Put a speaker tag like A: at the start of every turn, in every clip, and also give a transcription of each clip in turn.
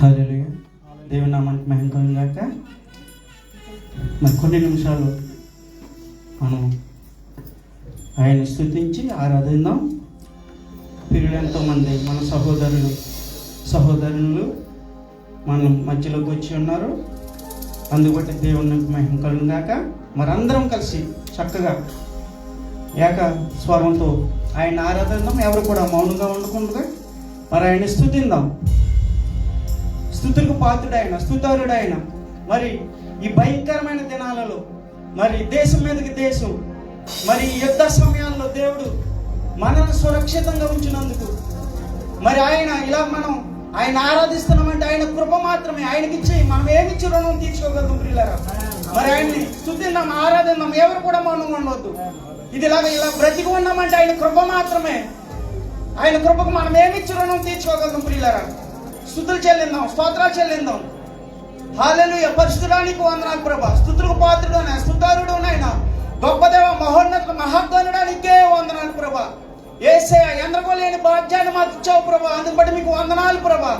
A: హల్లెలూయా దేవుని నామానికి మహిమ గాక మరి కొన్ని నిమిషాలు మనం ఆయన స్థుతించి ఆరాధిద్దాం. పిల్లలు ఎంతోమంది మన సహోదరులు సహోదరులు మన మధ్యలోకి వచ్చి ఉన్నారు. అందుబట్టి దేవుని మహిమ కలుగాక మరి అందరం కలిసి చక్కగా ఏక స్వరంతో ఆయన ఆరాధిద్దాం. ఎవరు కూడా మౌనంగా ఉండకుండా మరి ఆయన స్థుతిందాం స్థుతులకు పాత్రుడైన స్థుతారుడైన. మరి ఈ భయంకరమైన దినాలలో మరి దేశం మీదకి దేశం మరి యుద్ధ సమయాల్లో దేవుడు మనల్ని సురక్షితంగా ఉంచినందుకు మరి ఆయన ఇలా మనం ఆయన ఆరాధిస్తున్నామంటే ఆయన కృప మాత్రమే ఆయనకిచ్చి మనం ఏమిచ్చి రుణం తీర్చుకోగలం ప్రియులరా? మరి ఆయన్ని స్థుతిద్దాం ఆరాధిద్దాం ఎవరు కూడా మనం ఉండవద్దు. ఇది ఇలాగ ఇలా బ్రతికి ఉన్నామంటే ఆయన కృప మాత్రమే. ఆయన కృపకు మనం ఏమిచ్చి రుణం తీర్చుకోగలం ప్రియులరా? స్థుతులు చెల్లిందాం స్తోత్రాలు చెల్లిందాం. హాలెలుయ పరిశుద్ధడానికి వందనాలు ప్రభా. స్థుతులకు పాత్రుడు స్థుతారుడు నాయన గొప్ప దేవ మహోన్నత మహాగణుడానికే వందనాలు ప్రభా. ఏసే లేని భాగ్యాన్ని మాకు ఇచ్చావు ప్రభా. అందుబట్టి మీకు వందనాలు ప్రభా.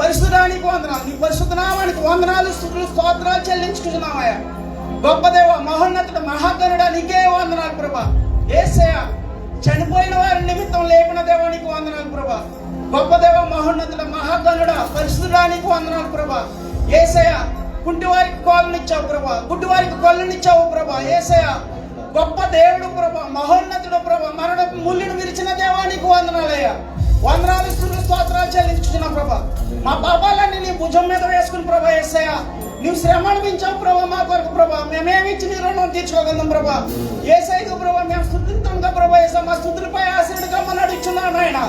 A: పరిశుద్ధానికి వందనాలు. నీ పరిశుద్ధనామానికి వందనాలు స్థుతులు స్తోత్రాలు చెల్లించుకుంటున్నామయ్యా గొప్ప దేవ మహోన్నతుడు మహాగణుడా నీకే వందనాలు ప్రభా. ఏసయ చనిపోయిన వారి నిమిత్తం లేపిన దేవానికి వందనాలు ప్రభా. గొప్పదేవ మహోన్నతుల మహాగణుడ పరిశుద్ధానికి వందనాలు ప్రభా. ఏసయ కుంటి వారికి కోళ్ళనిచ్చావు ప్రభా. గుడ్డి వారికి కొల్లనిచ్చావు ప్రభా. ఏసయ గొప్ప దేవుడు ప్రభా మహోన్నతుడు ప్రభా. మరణ ముళ్ళును విరిచిన దేవానికి వందనాలయ్యా. వందనాలు స్థుతులు స్తోత్రాలు చెల్లించుకున్న ప్రభా. మా పాపాలన్నీ నీ భుజం మీద వేసుకుని ప్రభా ఏసయ్య. నువ్వు శ్రమ అనిపించావు ప్రభా మా కొరకు ప్రభా. మేమేమిచ్చి నీ రుణం తీర్చుకోగలం ప్రభా. ఏ సైదు ప్రభా మేము స్థుతింతంగా ప్రభా ఏసా మా స్థుతులపై ఆశ్రయుడుగా మన అడుగుతున్నాను ఆయన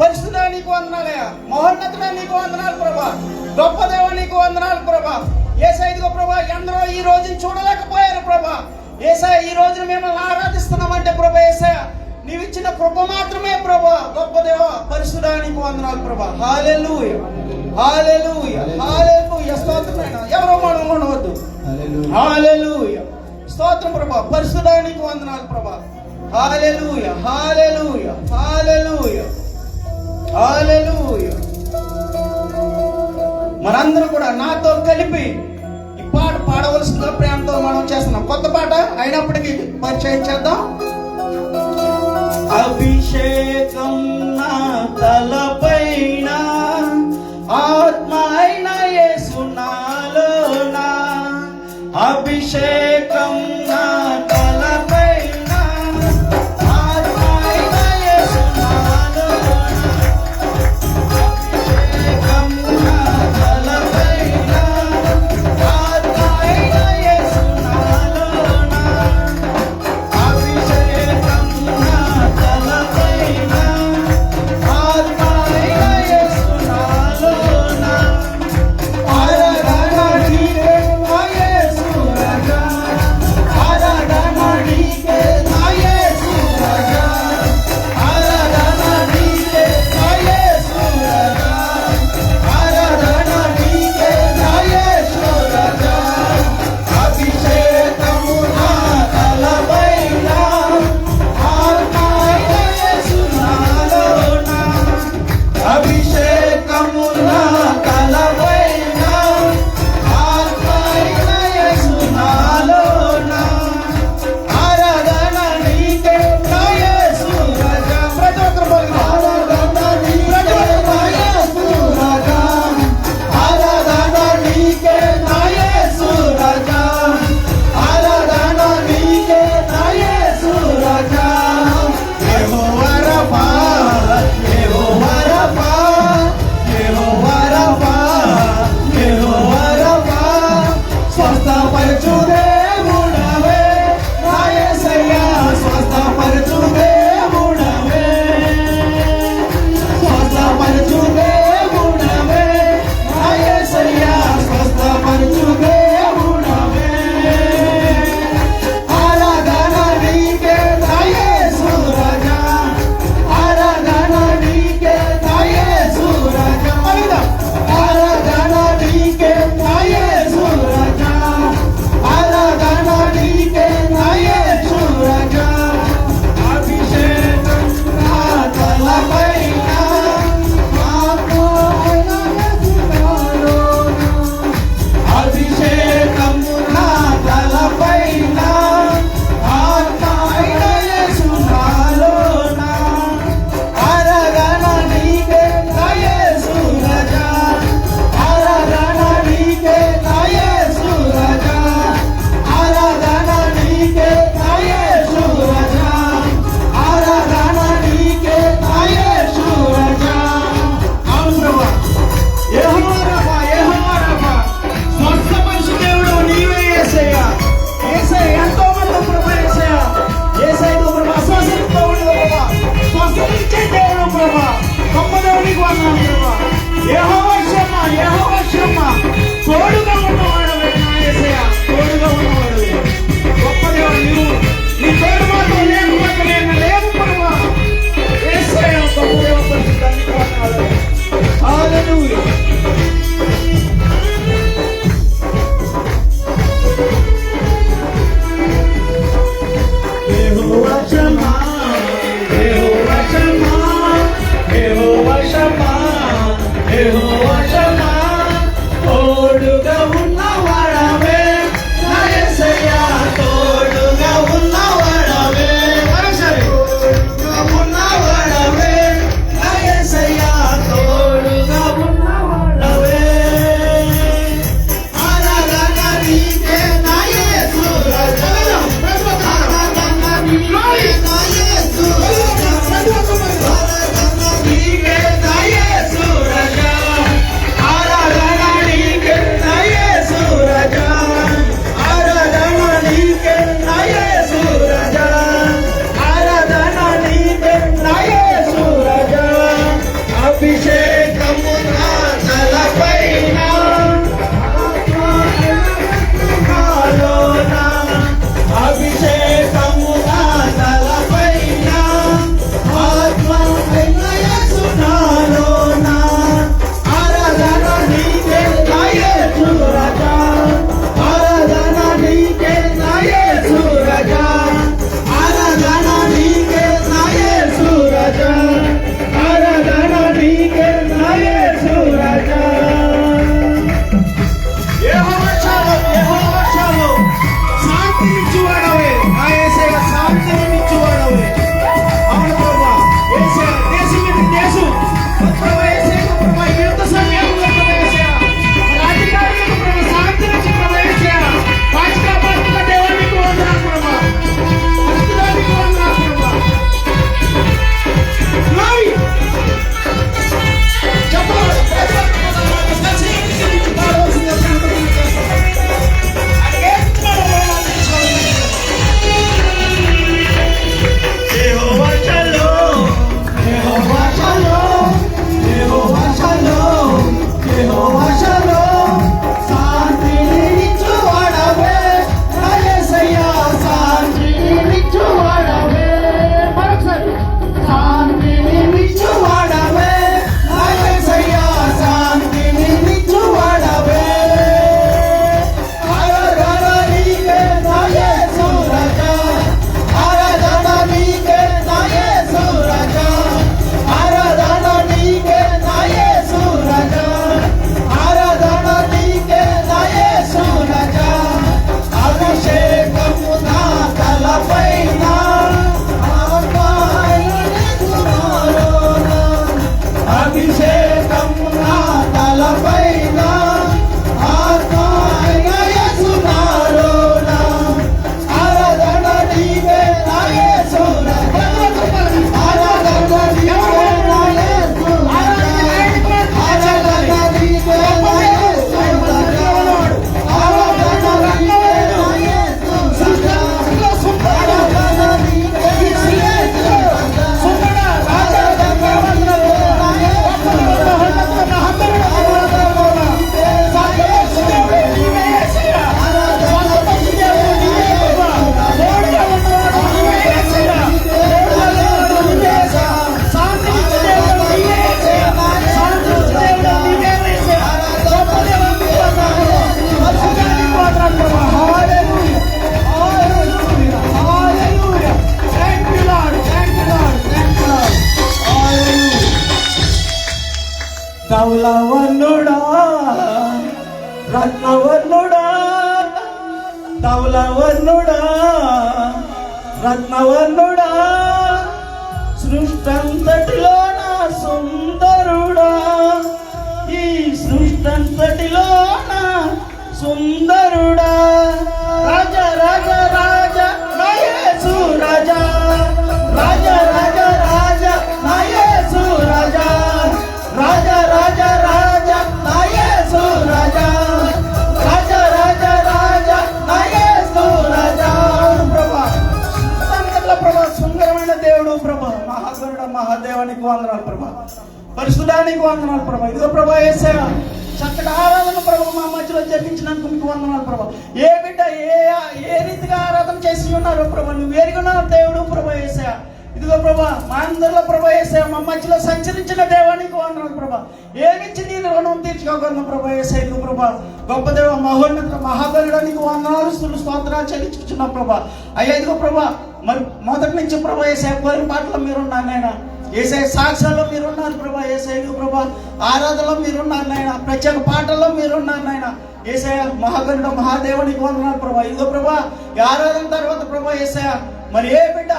A: పరిశుద్ధ నీకు వందనాలయ్యా. మహోన్నతుడ నీకు వందనాలు ప్రభా. గొప్ప దేవ నీకు వందనాలు ప్రభా. ఏ సైదుగా ప్రభా ఎందరో ఈ రోజుని చూడలేకపోయారు ప్రభా. ఏసా ఈ రోజున మిమ్మల్ని ఆరాధిస్తున్నామంటే ప్రభా ఏసా నీవిచ్చిన కృప మాత్రమే ప్రభా. గొప్ప దేవ పరిశుధానికి వందనాలు ప్రభా. హాలెలూయ. హాలెలూయ. స్తోత్రమైన ఎవరో మనం ఉండవద్దు. హాలెలూయ. స్తోత్రం ప్రభా. పరిశుధానికి వందనాలు ప్రభా. హాలెలూయ. హాలెలూయ. హాలెలూయ. మనందరూ కూడా నాతో కలిపి ఈ పాట పాడవలసిన ప్రేమతో మనం చేస్తున్నాం. కొత్త పాట అయినప్పటికీ పరిచయం చేద్దాం. అభిషేకం నా తలపైన ఆత్మ అయిన యేసునాలోన అభిషేకం Shama, Jehovah Shama, Oduga Unna. రత్నవర్ణుడా సృష్టంతటిలో నా సుందరుడా. ఈ సృష్టంతటిలో నా సుందరుడా. ప్రభా సుందరమైన దేవుడు ప్రభా. మహాగరుడ మహాదేవానికి వందనాలు ప్రభా. పరిశుధానికి వందనాలు ప్రభా. ఇదిగో ప్రభా ఏసా చక్కటి ఆరాధన ప్రభు మా మధ్యలో జరిగించినందుకు మీకు వందనాలు ప్రభా. ఏ బిడ్డ ఏ ఏ రీతిగా ఆరాధన చేసి ఉన్నారో ప్రభా నువ్వు ఎరిగిన దేవుడు ప్రభా ఏసా ఇదిగో ప్రభా మా అందరిలో ప్రభా వేసే మా మధ్యలో సంచరించిన దేవానికి వందనాలు ప్రభా. ఏమిచ్చి నీ రుణం తీర్చుకోగలను ప్రభా వేసే ఇదిగో ప్రభా? గొప్ప దేవ మహోన్నత మహాగరుడానికి వందనాలు స్థులు స్తోత్రాలు చెల్లించుకున్నాం ప్రభా. అయ్యా ఇదిగో ప్రభా మరి మొదటి నుంచి ప్రభా వేసే కోరిన పాటలో మీరున్నారు నాయన. ఏసై సాక్ష్యాల్లో మీరున్నారు ప్రభా ఏసై ప్రభా. ఆరాధనలో మీరున్నారు నాయన. ప్రత్యేక పాటల్లో మీరున్నారు నాయన. ఏసయ మహాగరుడ మహాదేవునికి వందనాలు ప్రభా. ఇదిగో ప్రభా ఈ ఆరాధన తర్వాత ప్రభా ఏసయ మరి ఏ బిడ్డ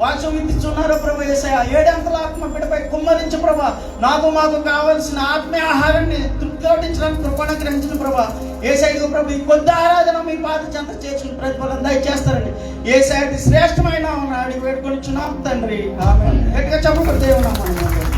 A: వాక్యం వినిపిస్తున్నారో ప్రభు ఏసయ ఏడంతల ఆత్మ బిడ్డపై కుమ్మరించి ప్రభా నాకు మాకు కావలసిన ఆత్మీయ ఆహారాన్ని తృప్తించడానికి కృపణ గ్రహించిన ప్రభా. ఏ ప్రభు ఈ కొద్ది ఆరాధన మీ పాత చెంత చేసుకుని ప్రతిఫలం దయచేస్తారండి. ఏ సైడ్ శ్రేష్టమైన అడిగి పెట్టుకొని చున్నాం తండ్రి. ఆమె గట్టిగా చెప్పకూడదు దేవుడు